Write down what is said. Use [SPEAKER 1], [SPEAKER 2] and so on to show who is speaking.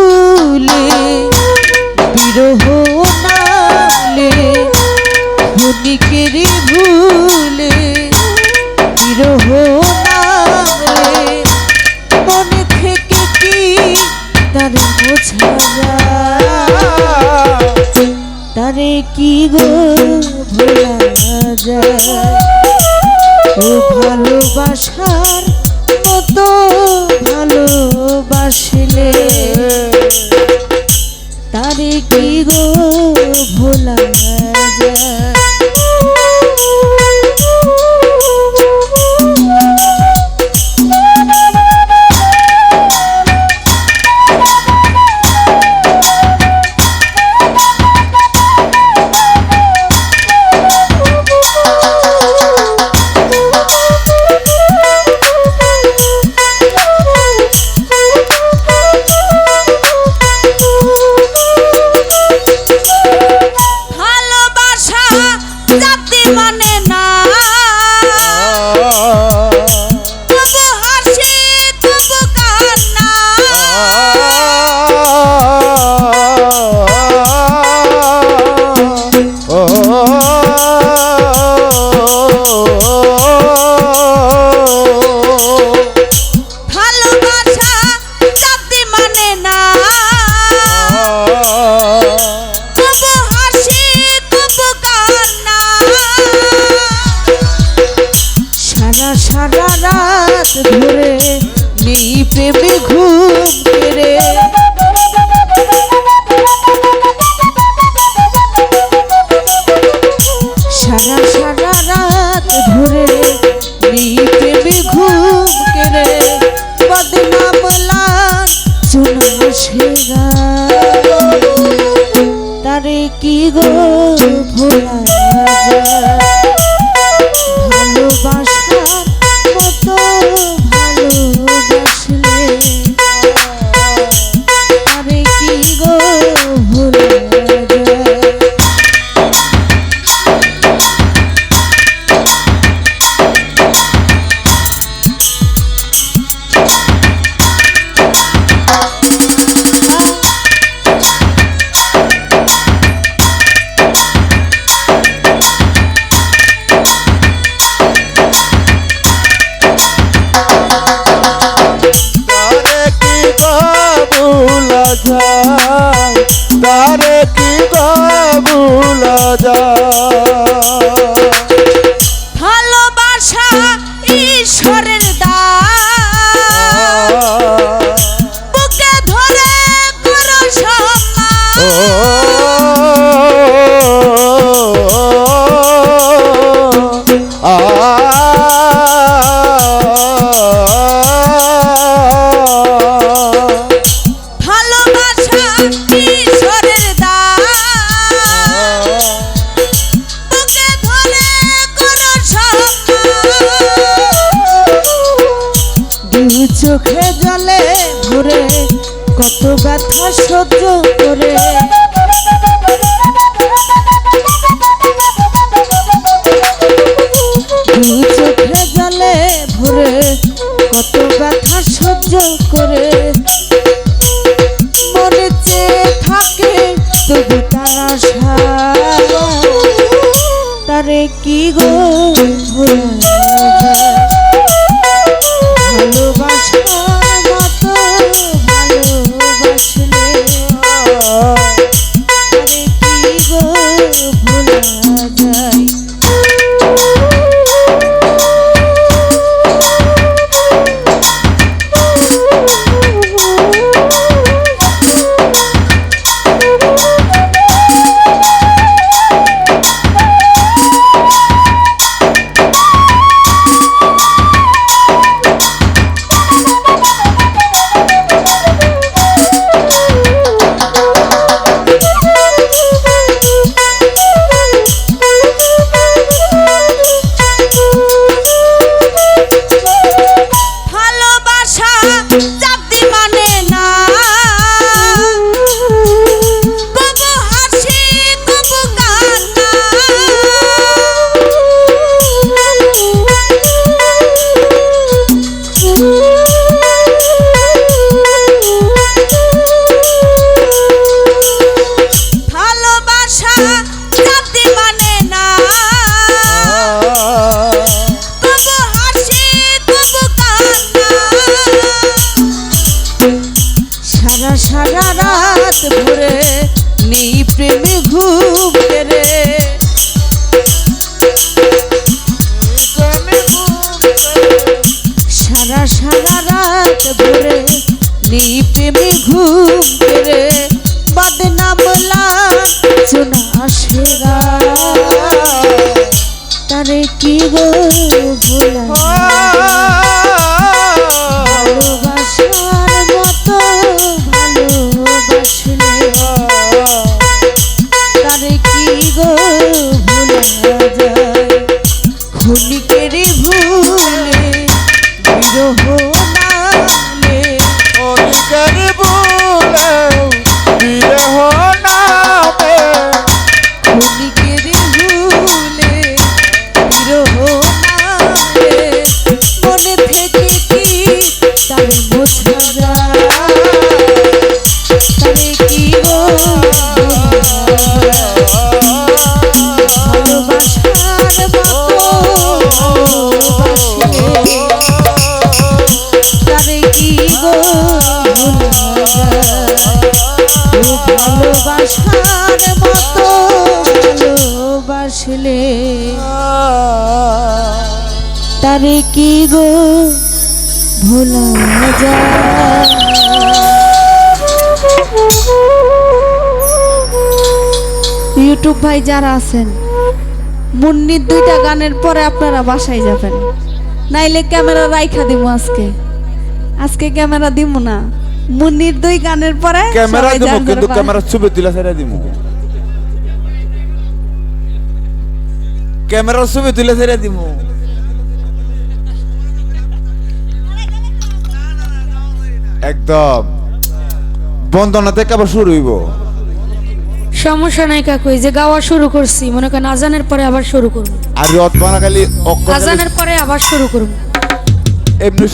[SPEAKER 1] ভুলে বিরহ নালে ধনিকের ভুলে, বিরহ নালে, মনে থেকে কি তারে বোঝা তারে কি গো ভোলা যায় ও ভালোবাসার কত ভালো
[SPEAKER 2] रे। नी पे भी ভুলা যা
[SPEAKER 1] ভালোবাসা ঈশ্বরের আ সহ্য করে। চোখে ভরে কত ব্যথা সহ্য করে। মনে চেয়ে থাকে তারে কি গো ভোলা সেরা তারে কি গো ভোলা? তারে কি গো ভোলা ইউটিউব ভাই যারা আছেন মুন্নির দুইটা গানের পরে আপনারা বাসায় যাবেন। নাইলে ক্যামেরা রাইখা দিব আজকে। আজকে ক্যামেরা দিব না। মুন্নির দুই গানের পরে
[SPEAKER 2] ক্যামেরা দিব কিন্তু ক্যামেরা ছবি তুলে ছেড়ে দিব ক্যামেরার ছবি তুলে ছেড়ে দিব একদম। বন্দনা থেকে আবার শুরু হইব।
[SPEAKER 3] সমস্যা নাই কাকু এই যে গাওয়া শুরু করছি মনে করেন আজানের পরে আবার শুরু করব।
[SPEAKER 2] আর রথ বানা খালি অক্ষর
[SPEAKER 3] আজানের পরে আবার শুরু করব।
[SPEAKER 2] এমনি